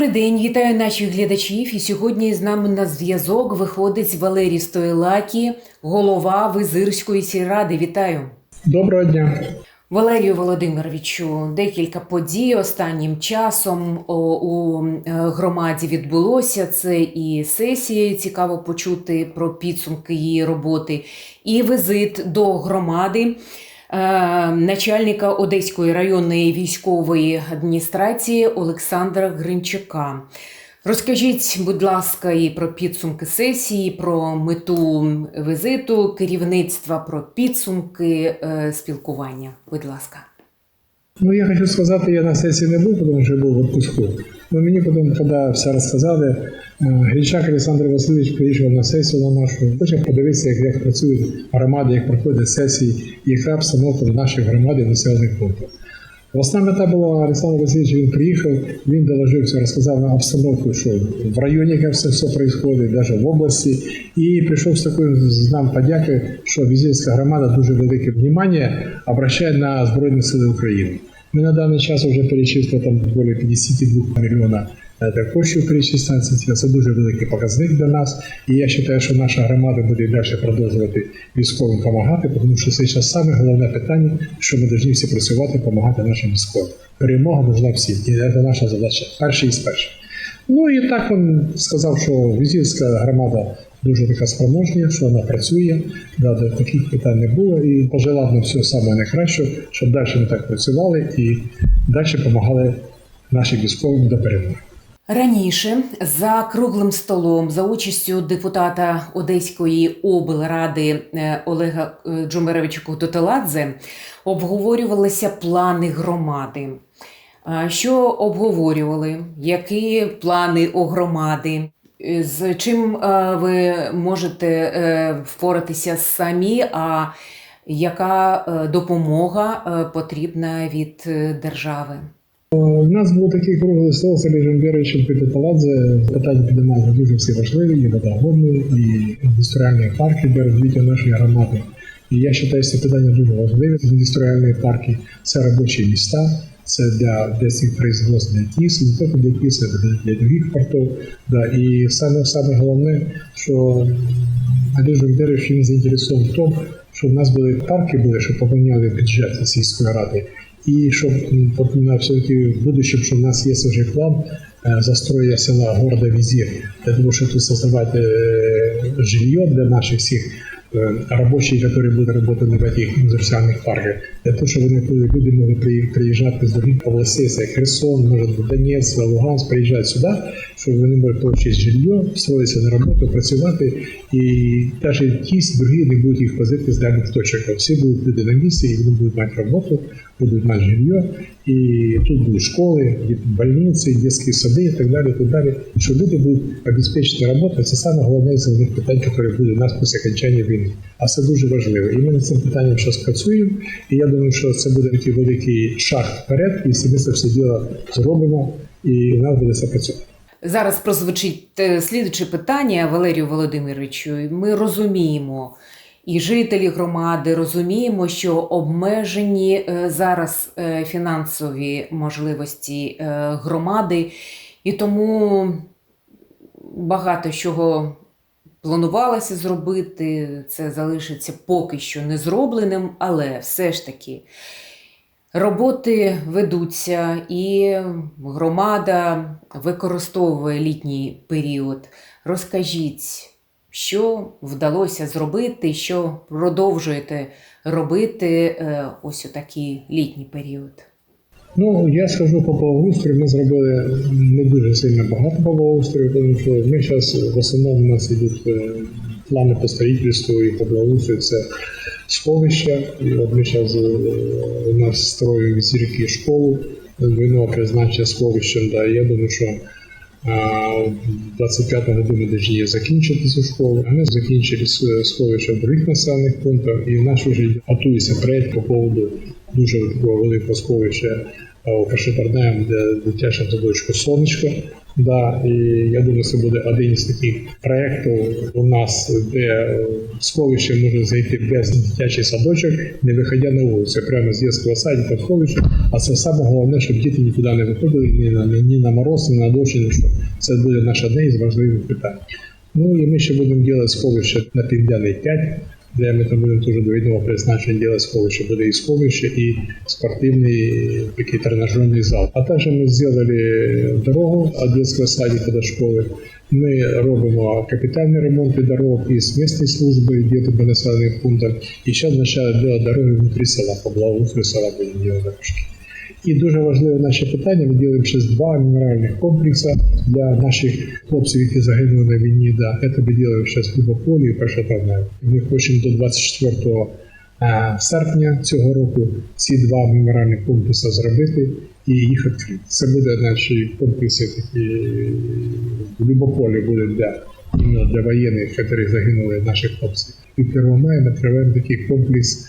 Добрий день, вітаю наших глядачів. І сьогодні з нами на зв'язок виходить Валерій Стойлакі, голова Визирської сільради. Вітаю. Доброго дня. Валерію Володимировичу, декілька подій останнім часом у е, громаді відбулося. Це і сесія. Цікаво почути про підсумки її роботи, і візит до громади начальника Одеської районної військової адміністрації Олександра Гринчака. Розкажіть, будь ласка, і про підсумки сесії, про мету візиту керівництва, про підсумки е, спілкування. Будь ласка. Ну, я хочу сказати, я на сесії не був, тому що був в. Но мені потім, коли все розказали, е, Грищак Олександр Васильович приїхав на сесію на нашу. Хоче подивитися, як, як працюють громади, як проходять сесії, яка обстановка в нашій громаді населених пунктах. Основна мета була Олександр Васильович, він приїхав, він доложився, розказав на обстановку, що в районі як все, все відбувається, навіть в області. І прийшов з такою з нам подяки, що Візівська громада дуже велике внимання обращає на Збройні Сили України. Ми на даний час вже перечислили там більше 52 мільйона коштів перечисляється. Це дуже великий показник для нас. І я вважаю, що наша громада буде далі продовжувати військовим допомагати, тому що це зараз саме головне питання, що ми повинні всі працювати, допомагати нашим військовим. Перемога должна всім. І це наша задача. Перший із перших. Ну і так він сказав, що Візівська громада дуже така спроможня, що вона працює, да, таких питань не було. І пожелав нам всього самого найкращого, щоб далі ми так працювали і далі допомагали нашим військовим до перемоги. Раніше за круглим столом за участю депутата Одеської облради е, Олега е, Джумеровича Кутотеладзе обговорювалися плани громади. Що обговорювали? Які плани у громади? З чим е, ви можете е, впоратися самі? А яка е, допомога потрібна від держави? У нас був такий круглий стол з Олегом Віровичем Петропаладзе. Питання піднімали дуже всі важливі, і водогони, і індустріальні парки для розвиття нашої громади. І я що це питання дуже важливе. Індустріальні парки це робочі міста, це для, цих производств для КІС, не тільки для КІС, а для, для других портів. Да. І саме, саме головне, що Олег Вікторович він заінтересований в тому, щоб в нас були парки, були, щоб поповняли бюджет сільської ради. І щоб на все-таки в будущем, що в нас є вже план е, застроєння села города Візір, для того, щоб тут создавати е, жилье для наших всіх е, рабочих, які будуть працювати в цих індустріальних парках, для того, коли люди могли при- приїжджати з других областей, Херсон, може бути Донецьк, Луганськ, приїжджати сюди, щоб вони могли отримати жилье, встроїтися на роботу, працювати, і навіть ті другі не будуть їх возити з даних точок. Всі будуть люди на місці, і вони будуть мати роботу, будуть мати жилье, і тут будуть школи, і больниці, і дитячі сади і так далі. так далі. Що люди будуть обезпечені роботою, це саме головне з головних питань, які буде у нас після окончання війни. А це дуже важливо. І ми над цим питанням зараз працюємо. І я думаю, що це буде такий великий шаг вперед, якщо ми це все діло зробимо, і у нас буде це працювати. Зараз прозвучить е, слідуче питання Валерію Володимировичу. Ми розуміємо, і жителі громади розуміємо, що обмежені е, зараз е, фінансові можливості громади, і тому багато чого планувалося зробити. Це залишиться поки що не зробленим, але все ж таки. Роботи ведуться, і громада використовує літній період. Розкажіть, що вдалося зробити, що продовжуєте робити е, ось у такий літній період. Ну, я скажу по благоустрою, ми зробили не дуже сильно багато благоустрою, тому що ми зараз в основному у нас йдуть е, плани по строїтельству і по благоустрою сховища. І от ми зараз у нас строїмо зірки школу, двойного призначення сховищем. Да, я думаю, що в 25-му году ми повинні закінчити цю школу. А ми закінчили с- сховища в других населених пунктах, і в нас вже готується проєкт по поводу дуже великого сховища е, у першотравневому де- дитячому садочку сонечко. Да, і я думаю, це буде один із таких проєктів у нас, де е, сховище може зайти без дитячий садочок, не виходя на вулицю, прямо з дитячого садика в сховище. А це саме головне, щоб діти нікуди не виходили ні на ні на мороз, ні на дощ, ні що. Це буде наше одне із важливих питань. Ну і ми ще будемо робити сховище на Південний 5, де ми там будемо дуже до призначення діла сховище. Буде і сховище, і спортивний такий тренажерний зал. А також ми зробили дорогу від дитячого садика до школи. Ми робимо капітальні ремонти дорог із місцевої служби, где-то по населених пунктах. І зараз почали робити дороги внутрі села, по благоустрою села будемо робити дорожки. І дуже важливе наше питання. Ми робимо ще два меморіальних комплекси для наших хлопців, які загинули на війні. Да, це ми робимо зараз в Любополі і Першотравневі. Ми хочемо до 24 е, серпня цього року ці два меморіальні комплекси зробити і їх відкрити. Це буде наші комплекси такі Любополі буде для іменно для воєнних, які загинули наші хлопці. І в Первомаї ми триваємо такий комплекс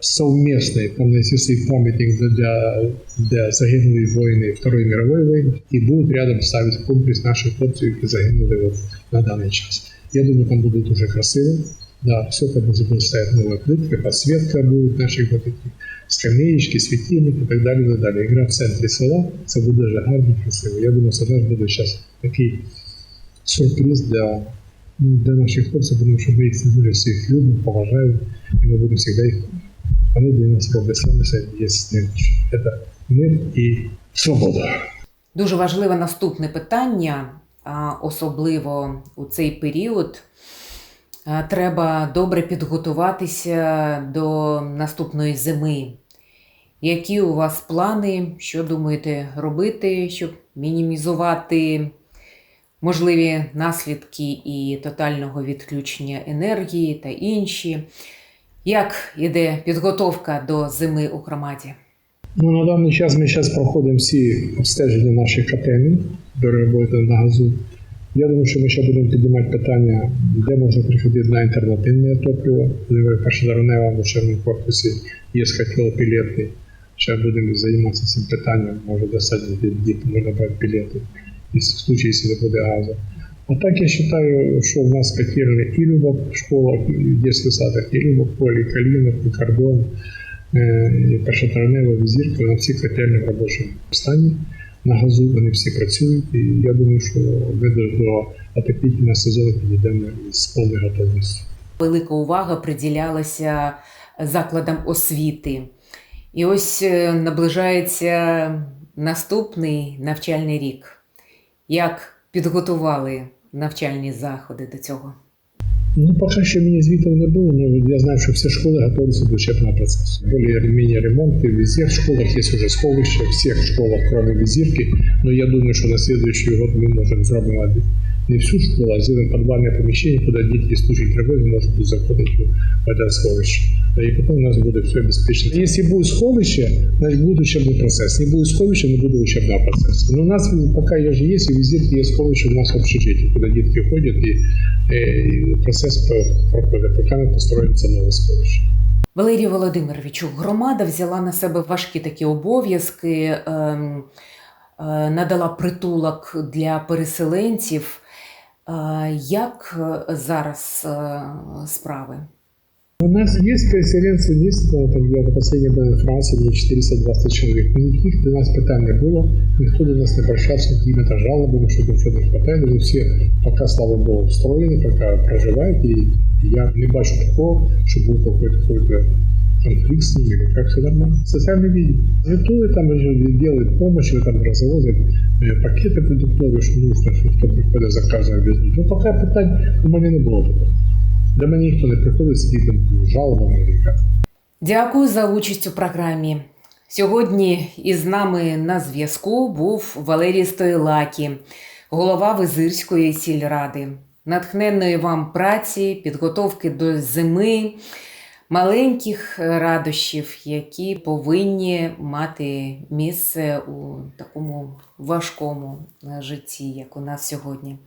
совместный памятник памятник для, для загинулих воїнів Второї мирової війни і будуть рядом ставити комплекс наших хлопців, які загинули от на даний час. Я думаю, там буде дуже красиво. Да, все там буде стоять нові плитки, підсвітка будуть наші вот такі скамеечки, світильники і так далі. так далі. Ігра в центрі села, це буде дуже гарно, красиво. Я думаю, це теж буде зараз такий сюрприз для, для наших хлопців, тому що ми їх дуже всіх любимо, поважаємо, і ми будемо завжди їх для нас роблять саме це мир і свобода. Дуже важливе наступне питання, особливо у цей період. Треба добре підготуватися до наступної зими. Які у вас плани, що думаєте робити, щоб мінімізувати можливі наслідки і тотального відключення енергії та інші? Як іде підготовка до зими у громаді? Ну, на даний час ми зараз проходимо всі обстеження наших котелів до роботи на газу. Я думаю, що ми ще будемо піднімати питання, де можна приходити на альтернативне топливо. Першодарнева в Чорному корпусі є котел пілетний. Ще будемо займатися цим питанням, може достатньо діти можна брати пілети, в случае, якщо не буде газу. А так я вважаю, що в нас котельні і Люба школа, і в дитячих садах, і Люба полі, і Калінов, і Кордон, і першотравнева візірка, на всі котельні в робочому стані. На газу вони всі працюють, і я думаю, що ми до, отопительного сезону підійдемо з повною готовністю. Велика увага приділялася закладам освіти. І ось е, наближається наступний навчальний рік. Як підготували навчальні заходи до цього? Ну, поки що мені звітів не було, але я знаю, що всі школи готуються до учебного процесу. Более-менее ремонти, в в школах є вже сховище, в всіх школах, кроме візірки. Ну, я думаю, що на следующий год ми можемо зробити не всю школу, а сделаем подвальное помещение, куда дети из случая тревоги могут заходить в это сховище. И потом у нас будет все обеспечено. Если будет сховище, значит будет учебный процесс. Не будет сховища, не будет учебного процесса. Но у нас пока я же есть, и везде есть сховище у нас в общежитии, куда детки ходят, и, и процесс проходит, пока не построится новое сховище. Валерію Володимировичу, громада взяла на себе важкі такі обов'язки, ем, е, надала притулок для переселенців. Е, Як е, зараз е, справи? У нас есть переселенцы, есть, ну, там, я до последнего был в Франции, было 420 человек. Но никаких до нас питань не было, никто до нас не обращался с какими-то жалобами, что там что-то не хватает. Они все пока, слава богу, встроены, пока проживают, и я не бачу такого, что был какой-то какой-то конфликт с ними, или как все нормально. Социальные видео. Ритуалы там уже делают помощь, или там развозят э, пакеты продуктовые, что нужно, что кто приходит, заказывает без Ну, пока питань у мене не було такого. До мене ніхто не приходить з якими жалобами. или як. Дякую за участь у програмі. Сьогодні із нами на зв'язку був Валерій Стойлакі, голова Визирської сільради. Натхненної вам праці, підготовки до зими, маленьких радощів, які повинні мати місце у такому важкому е, житті, як у нас сьогодні.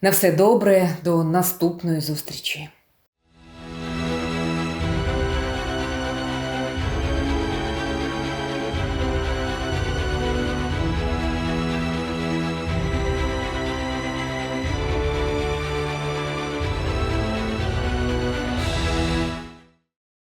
На все добре, до наступної зустрічі.